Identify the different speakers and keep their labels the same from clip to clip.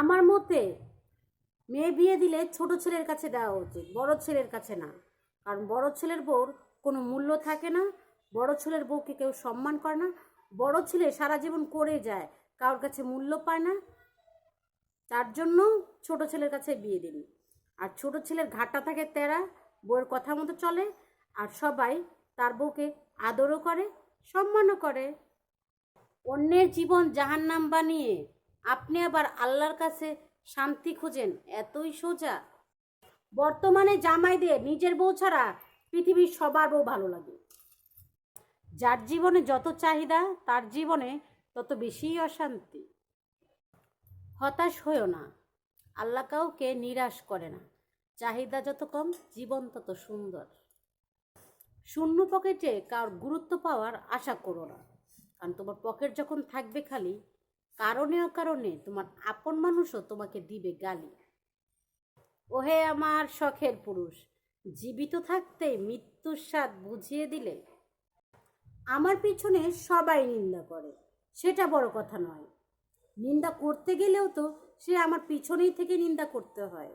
Speaker 1: আমার মতে, মেয়ে বিয়ে দিলে ছোট ছেলের কাছে দেওয়া উচিত, বড় ছেলের কাছে না। কারণ বড় ছেলের বউর কোনো মূল্য থাকে না, বড় ছেলের বউকে কেউ সম্মান করে না, বড় ছেলে সারা জীবন করে যায়, কারোর কাছে মূল্য পায় না। তার জন্য ছোট ছেলের কাছে বিয়ে দিন। আর ছোট ছেলের ঘাটটা থাকে তেরা বউয়ের কথা মতো চলে, আর সবাই তার বউকে আদরও করে, সম্মানও করে। অন্যের জীবন জাহান্নাম বানিয়ে আপনি আবার আল্লাহর কাছে শান্তি খুঁজেন, এতই সোজা। বর্তমানে জামাইদের নিজের বউ ছাড়া পৃথিবীর সবার বউ ভালো লাগে। যার জীবনে যত চাহিদা, তার জীবনে তত বেশিই অশান্তি। হতাশ হইও না। আল্লাহ কাউকে নিরাশ করে না। চাহিদা যত কম, জীবন তত সুন্দর। শূন্য পকেটে কার গুরুত্ব পাওয়ার আশা করো না। কারণ তোমার পকেট যখন থাকবে খালি কারণে অকারণে তোমার আপন মানুষও তোমাকে দিবে গালি। ওহে আমার শখের পুরুষ, জীবিত থাকতে মৃত্যুর স্বাদ বুঝিয়ে দিলে আমার পিছনে সবাই নিন্দা করে, সেটা বড় কথা নয়। নিন্দা করতে গেলেও তো সে আমার পিছনেই থেকে নিন্দা করতে হয়।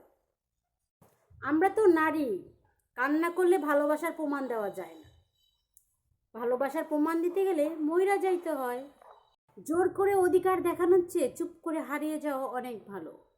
Speaker 1: আমরা তো নারী, কান্না করলে ভালোবাসার প্রমাণ দেওয়া যায় না। ভালোবাসার প্রমাণ দিতে গেলে ময়রা যাইতে হয়। জোর করে অধিকার দেখানোর চেয়ে চুপ করে হারিয়ে যাওয়া অনেক ভালো।